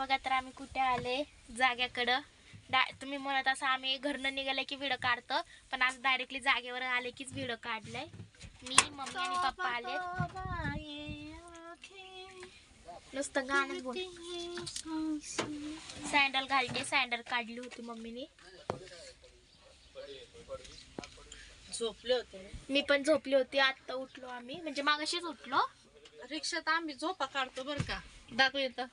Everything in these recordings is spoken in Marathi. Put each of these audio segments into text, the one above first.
बघा तर आम्ही कुठे आले जाग्याकडं. डा तुम्ही म्हणत असं आम्ही घरनं निघाले की व्हिडिओ काढतो पण आज डायरेक्टली जागेवर आले कीच व्हिडिओ काढलाय. मी मम्मी आणि पप्पा आले. नुसतं गाणं बोल. सँडल घालते सँडल काढली होती मम्मीने. झोपले होते मी पण झोपली होती आत्ता उठलो आम्ही. म्हणजे मागाशीच उठलो. रिक्षात आम्ही झोपा काढतो बरं का. दाखव येतं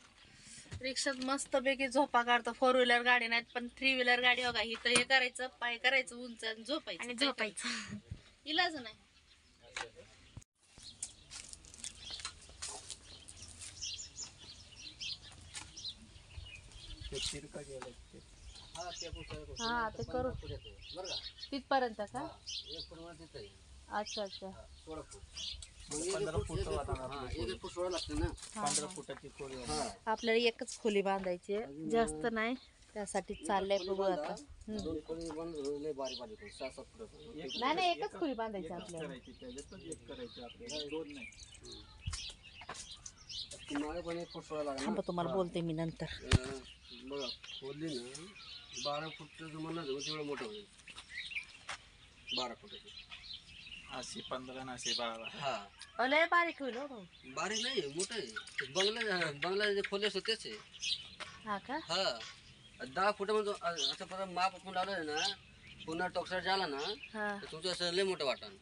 रिक्षात मस्त पैकी झोपा काढतो. फोर व्हीलर गाडी नाही पण थ्री व्हीलर गाडी बघा इथं हे करायचं पाय करायचं उंच आणि झोपायचं. आणि झोपायचं? इलाज नाही. हा ते करू. तिथपर्यंत का? अच्छा अच्छा. आपल्याला एकच खोली बांधायची आहे. जास्त नाही. त्यासाठी चाललंय बघू आता. नाही नाही एकच खोली बांधायची आपल्याला. थांबा तुम्हाला बोलते मी नंतर. बघा खोली ना बारा फूटचं जमाना तेवढं मोठं होईल. बारा फुटाचं. अशी पंधरा ना बारा. हा. लय बारीक होईल हो भाऊ. बारीक नाही मोठं आहे. ते बंगला बंगला जे खोले असतो तेच आहे. हा का? हा. दहा फुटामध्ये अ- असं परत माप आपण लावलं ना पुन्हा टोक्सर झाला ना हा. तर तुमचं असं लय मोठं वाटण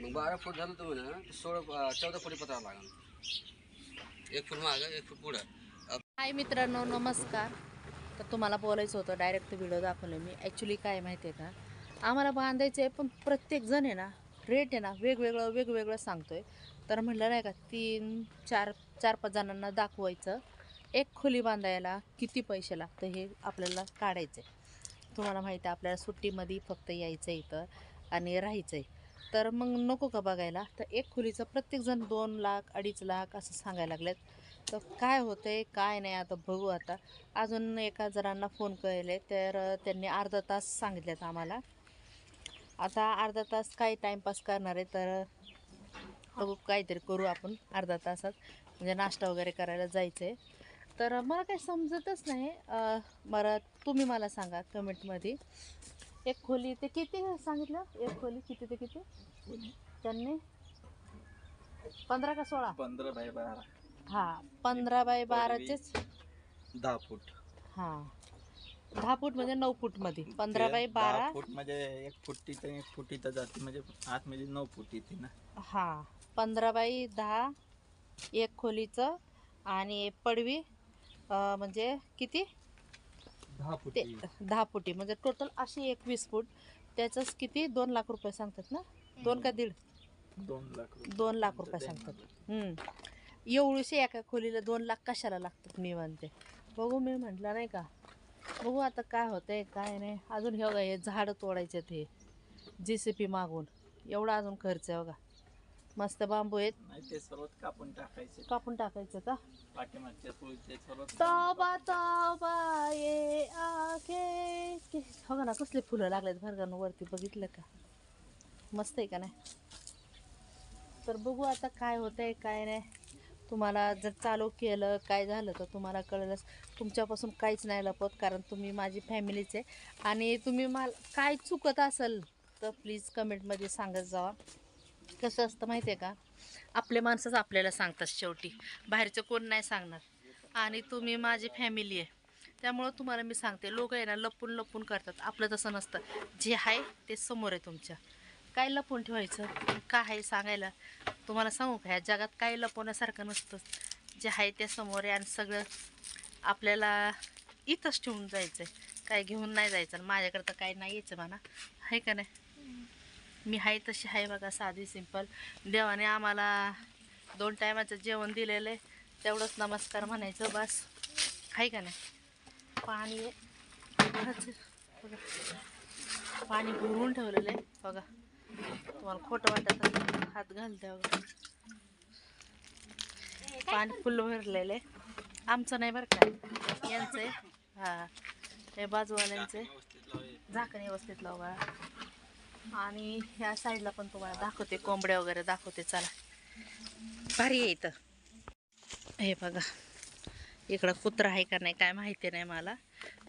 मग बारा फूट झालं तुम्ही ना तर सोळा चौदा फुटी पत्रावं लागेल एक फूट मागं एक फूट पुढं. हाय मित्रांनो नमस्कार. तर तुम्हाला बोलायचं होतं डायरेक्ट व्हिडिओ दाखवले मी. ॲक्च्युली काय माहिती आहे का? आम्हाला बांधायचं आहे पण प्रत्येक जण आहे ना रेट आहे ना वेगवेगळं वेगवेगळं सांगतोय. तर म्हटलं नाही का तीन चार चार पाच जणांना दाखवायचं. एक खोली बांधायला किती पैसे लागतं हे आपल्याला काढायचं आहे तुम्हाला माहिती आहे आपल्याला सुट्टीमध्ये फक्त यायचं आहे इथं आणि राहायचं आहे तर मग नको का बघायला? तर एक खोलीचं प्रत्येकजण दोन लाख अडीच लाख असं सांगायला लागलेत. तर काय होतं आहे काय नाही आता बघू आता. अजून एका जणांना फोन केले तर त्यांनी अर्धा तास सांगितलेत आम्हाला. आता अर्धा तास काय टाईमपास करणार आहे तर बघू काहीतरी करू आपण. अर्धा तासात म्हणजे नाश्ता वगैरे करायला जायचं आहे तर मला काही समजतच नाही. मला तुम्ही मला सांगा कमेंटमध्ये. एक खोली ते किती सांगितलं? एक खोली किती ते किती? त्यांनी? पंधरा का सोळा? पंधरा बाय बारा. हा पंधरा बाय बाराचेच. दहा फूट. हा. दहा फूट म्हणजे नऊ फूटमध्ये. पंधरा बाय बारा. फूट म्हणजे एक फूट तिथं एक फूट इथं जाते म्हणजे आतमध्ये नऊ फूट येते ना. हा. पंधरा बाय दहा एक खोलीचं आणि पडवी अं, म्हणजे किती? दहा फूट. ते दहा फुटी म्हणजे टोटल अशी एकवीस फूट. त्याचंच किती? दोन लाख रुपये सांगतात ना? दोन का दीड? दोन लाख रुपये. दोन लाख रुपये सांगतात. हम्म. एवढीशी एका खोलीला दोन लाख कशाला लागतात मी म्हणते. बघू मी म्हटलं नाही का? बघू आता काय होतंय काय नाही. अजून हे बघा हे झाडं तोडायचे ते जे सी पी मागून. एवढा अजून खर्च आहे बघा. मस्त बांबू आहेत. नाही ते सर्व कापून टाकायचे. कापून टाकायचं का? पाठीमागचे फुल ते सर्व तोबा तोबा ये आखे. के हो ना कसले फुलं लागलेत भरगानं वरती बघितलं का? मस्त आहे का नाही? तर बघू आता काय होतंय काय नाही. तुम्हाला जर चालू केलं काय झालं तर तुम्हाला कळलंच. तुमच्यापासून काहीच नाही लपत कारण तुम्ही माझी फॅमिलीच आहे. आणि तुम्ही मला काय चुकत असेल तर प्लीज कमेंटमध्ये सांगत जावा. कसं असतं माहिती आहे का? आपले माणसंच आपल्याला सांगतात शेवटी. बाहेरचं कोण नाही सांगणार. आणि तुम्ही माझी फॅमिली आहे. त्यामुळं तुम्हाला मी सांगते लोक आहे ना लपून लपून करतात. आपलं तसं नसतं. जे आहे ते समोर आहे तुमच्या. काय लपून ठेवायचं? काय आहे सांगायला? तुम्हाला सांगू का? ह्या जगात काय लपवण्यासारखं नसतं. जे आहे ते समोर आहे आणि सगळं आपल्याला इथंच ठेवून जायचं आहे काय घेऊन नाही जायचं आणि माझ्याकडं तर काही नाही यायचं म्हणा. आहे का नाही? मी आहे तशी आहे बघा साधी सिंपल देवाने आम्हाला दोन टायमाचं जेवण दिलेलं आहे. तेवढंच नमस्कार म्हणायचं बस. आहे का नाही? पाणी आहे. बघा. पाणी भरून ठेवलेलं आहे. बघा. तुम्हाला खोटं वाटत तर हात घालते पाणी फुल भरलेलं. आहे आमचं नाही बरं का? यांचं आहे. हा. हे बाजूवाल्यांचं आहे. झाकण व्यवस्थित लावा आणि ह्या साईडला पण तुम्हाला दाखवते. कोंबड्या वगैरे दाखवते. चला. भारी आहे इथं. हे बघा. इकडं कुत्रं आहे का नाही काय माहिती नाही मला.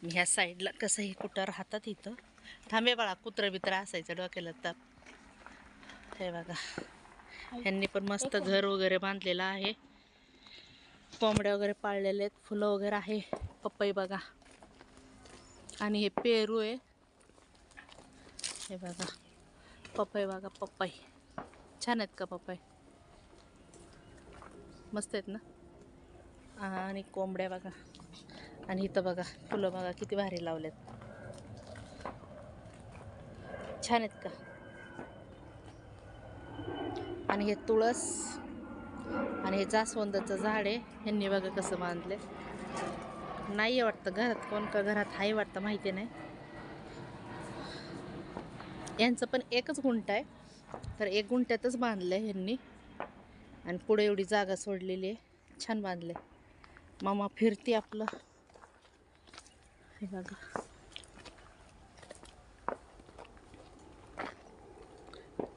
मी ह्या साईडला कसंही कुठं राहतात इथं. थांबे बाळा. कुत्रं बित्र असायचं डोक्याला ताप हे बघा. ह्यांनी पण मस्त घर वगैरे बांधलेलं आहे. कोंबड्या वगैरे पाळलेले आहेत. फुलं वगैरे आहे. पपई बघा. आणि हे पेरू आहे. हे बघा. पपई बघा पपई. छान आहेत का पपई? मस्त आहेत ना? आणि कोंबड्या बघा. आणि इथं बघा फुलं बघा किती भारी लावलेत. छान आहेत का? आणि हे तुळस आणि हे जास्वंदाचं झाड आहे. ह्यांनी बघा कसं बांधले नाही आहे वाटतं घरात. कोण का घरात आहे वाटतं माहिती नाही. यांचं पण एकच गुंट आहे. तर एक गुंट्यातच बांधलं आहे ह्यांनी. आणि पुढे एवढी जागा सोडलेली आहे. छान बांधले मामा फिरते आपलं. हे बघा.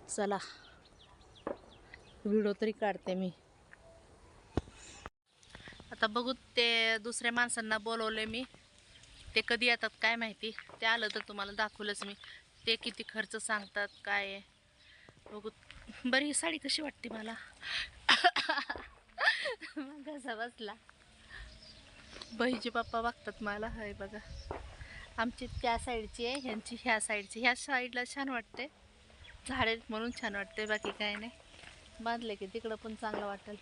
चला. व्हिडिओ तरी काढते मी. आता बघू ते दुसऱ्या माणसांना बोलवले मी. ते कधी येतात काय माहिती? ते आलं तर तुम्हाला दाखवलंच मी. ते किती खर्च सांगतात काय आहे? बघू. बरी ही साडी कशी वाटते मला? कसा बसला. बहिजी पप्पा बघतात मला. हय बघा. आमची त्या साईडची आहे ह्यांची ह्या साईडची. ह्या साईडला छान वाटते. झाडे म्हणून छान वाटते बाकी काय नाही. बांधले की तिकडं पण चांगलं वाटेल.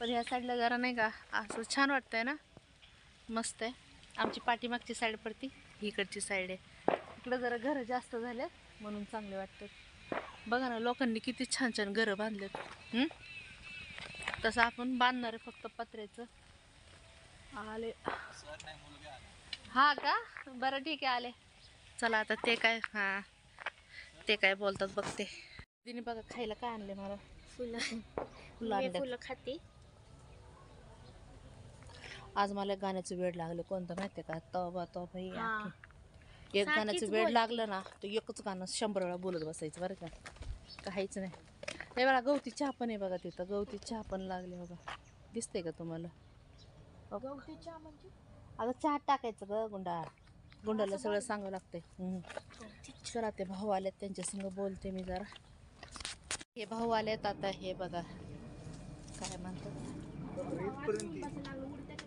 पण ह्या साईडला जरा नाही का असं छान वाटतंय ना? मस्त आहे. आमची पाठीमागची साईड पडती इकडची साईड आहे. इकडं जरा घरं जास्त झाले म्हणून चांगले वाटतात बघा ना लोकांनी किती छान छान घरं बांधलेत. तसं आपण बांधणार आहे फक्त पत्र्याचं. आले. हा का? बरं ठीक आहे आले. चला आता ते काय हां. ते काय बोलतात बघते तिने बघा खायला काय आणले मला? फुलं. फुलं खाते. आज मला गाण्याचं वेळ लागलं. कोणतं माहितीये का? तोबा तोबा ही हा. आखी. एक गाण्याचं वेळ. लागलं ना तर एकच गाणं शंभर वेळा बोलत बसायचं बरं का? काहीच नाही. हे बघा गवती चहा पण आहे बघा तिथं. गवती चहा पण लागले बघा. दिसते का तुम्हाला? म्हणजे? अगं चहा टाकायचं ग गुंडा गुंडाला सगळं सांगावं लागतंय. हम्म. चला ते भाऊ आलेत त्यांच्या संग बोलते मी जरा. हे भाऊ आलेत आता हे बघा. काय म्हणतात?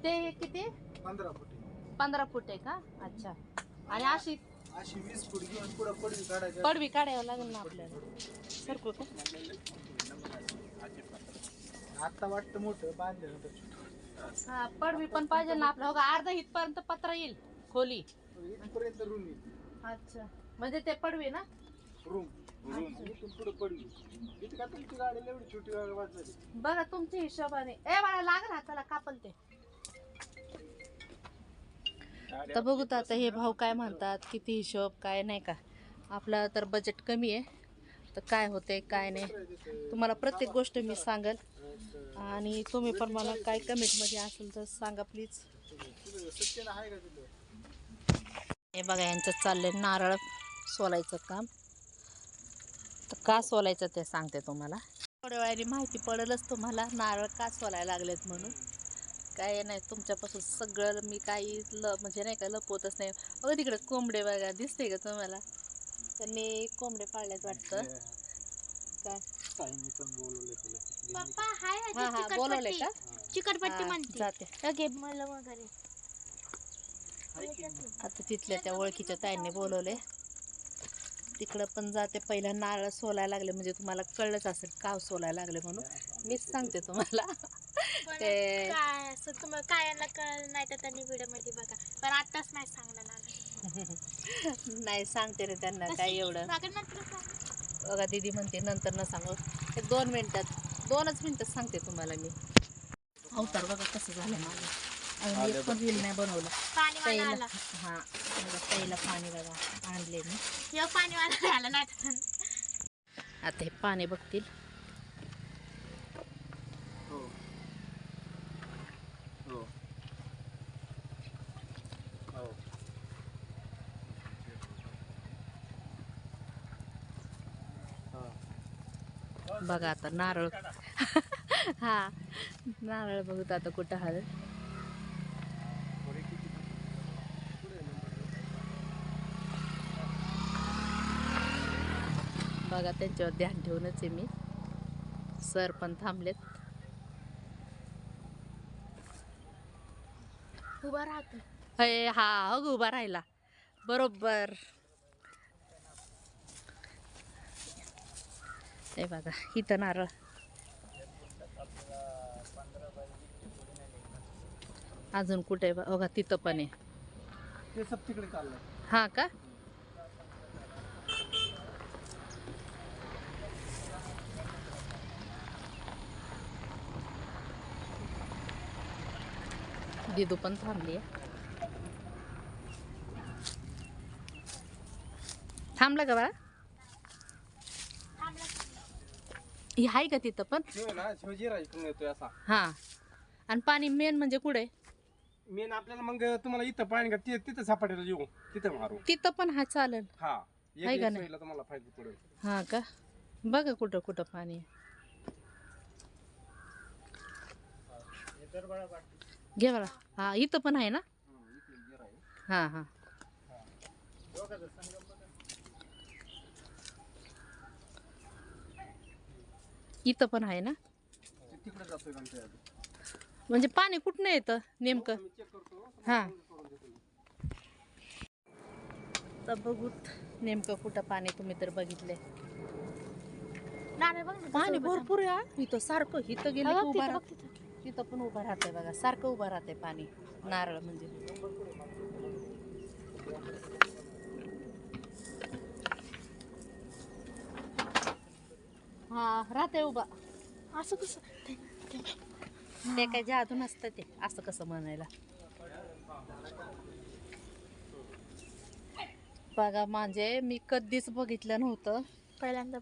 ते किती? पंधरा फुटी. पंधरा फूट आहे का? अच्छा. आणि अशी अशी वीस फूट घेऊन पुढे पडवी काढायची. पडवी काढावं लागेल ना आपल्याला. सरकू का? आता वाटतं मोठं छोटं. हा पडवी पण पाहिजे ना आपलं. हो का? अर्धा इथपर्यंत पत्र येईल खोली. इथपर्यंत रूम येईल. अच्छा. म्हणजे ते पडवी ना? रूम रूम इथून पुढे का तुमची गाडी एवढी छोटी गाडी बघा तुमच्या हिशोबाने. ए मला लागला हाताला कापल ते. तर बघू तर आता हे भाऊ काय म्हणतात किती हिशोब काय नाही का. आपलं तर बजेट कमी आहे. तर काय होते काय नाही. तुम्हाला प्रत्येक गोष्ट मी सांगेल. आणि तुम्ही पण मला काय कमेंटमध्ये असेल तर सांगा प्लीज हे बघा यांचं चाललंय नारळ सोलायचं काम. का सोलायचं ते सांगते तुम्हाला? थोड्या वेळाने माहिती पडेलच तुम्हाला. नारळ का सोलायला लागलेत म्हणून? काय नाही तुमच्यापासून सगळं मी काही ल म्हणजे नाही का लपवतच नाही. बघा तिकडे कोंबडे बघा दिसते का तुम्हाला? त्यांनी कोंबडे पाळल्यात वाटतं. काय? पप्पा हाय हा हा बोलवलंय का? चिकटपट्टी हा, म्हणते. जाते. ओके मला वगैरे. आता तिथल्या त्या ओळखीच्या ताईंनी बोलवले तिकडं पण जाते. पहिला नारळ सोलायला लागले म्हणजे तुम्हाला कळलंच असेल का सोलायला लागले म्हणून. मीच सांगते तुम्हाला. ते- काय असं तुम्हाला काय यांना कळलं नाही तर त्यांनी व्हिडिओमध्ये बघा. पण आताच नाही सांगणार आम्ही. नाही सांगते रे त्यांना काय एवढं. सांगा नंतर सांगा. बघा दीदी म्हणते नंतर न सांगू. एक दोन मिनिटात दोनच मिनिटात सांगते तुम्हाला मी. अवतार बघा कसं झालं माझं अजून एक पण रील नाही बनवलं. पाणी वाला पहिलं आला. हां बघा पहिलं पाणी बघा आणले मी. हे पाणी वाला आला आता हे पाणी बघतील. हो. हो. हो. बघा आता नारळ हा नारळ बघत आता कुठं हळद बघा त्यांच्यावर ध्यान ठेवूनच आहे मी. सर पण थांबलेत. उभा राहतो. अय हा अग उभा राहिला. बरोबर. हे बघा इथं नारळ. अजून कुठे? बघा तिथं पण आहे. ते सब तिकडे चाललंय. हा का? दिदू पण थांबली. थांबला का बाळा? ही आहे का तिथं पण? येतोय असा. हा. आणि पाणी मेन म्हणजे कुठे? मेन आपल्याला मग तुम्हाला इथं पाणी का ति- तिथं सापडेल येऊ. तिथं मारू. तिथं पण हा चालेल. हा. एक आहे का नाही? सोयीला तुम्हाला फायदा पडेल. हा का? बघा कुठं कुठं पाणी आहे. घे बघा हा इथं पण आहे ना? हा हा. इथं पण आहे ना. म्हणजे पाणी कुठनं येतं नेमकं? हा. तर बघूत नेमकं कुठं पाणी तुम्ही तर बघितले पाणी भरपूर आहे. इथं सारखं इथं गेलं तिथं, राहत पण उभं राहतंय बघा सारखं उभं राहतंय पाणी नारळ म्हणजे. हा राहते उभा. असं कसं? ते- काय जादू नसतं ते असं कसं म्हणायला. बघा म्हणजे मी कधीच बघितलं नव्हतं. पहिल्यांदा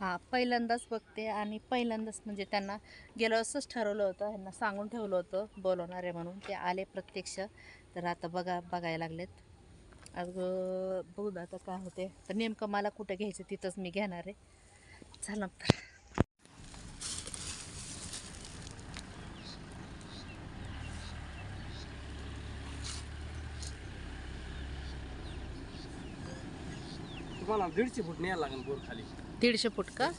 हा पहिल्यांदाच बघते आणि पहिल्यांदाच म्हणजे त्यांना गेलं असंच ठरवलं होतं ह्यांना सांगून ठेवलं होतं बोलवणारे म्हणून. ते आले प्रत्यक्ष. तर आता बघा बघायला लागलेत. अगं बघू आता काय होते तर नेमकं मला कुठं घ्यायचं तिथंच मी घेणार आहे. चला तर. दीडशे फूट न्यायला लागेल बोर खाली. दीडशे फूट का?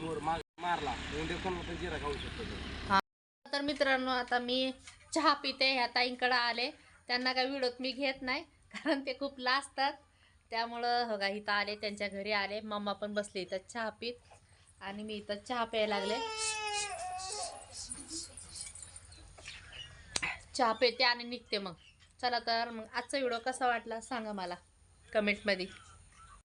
मोर माग मारला. कोणाला पण जिरा खाऊ शकतो तो. तर मित्रांनो आता मी चहा पिते ह्या ताईंकडे आले. त्यांना काय व्हिडिओत मी घेत नाही कारण ते खूप लाजतात. त्यामुळं हो का इथं आले त्यांच्या घरी आले. मम्मा पण बसली इथं चहा पीत. आणि मी इथं चहा प्यायला लागले. चहा पिते आणि निघते मग. चला तर मग आजचा व्हिडिओ कसा वाटला सांगा मला. कमेंटमध्ये.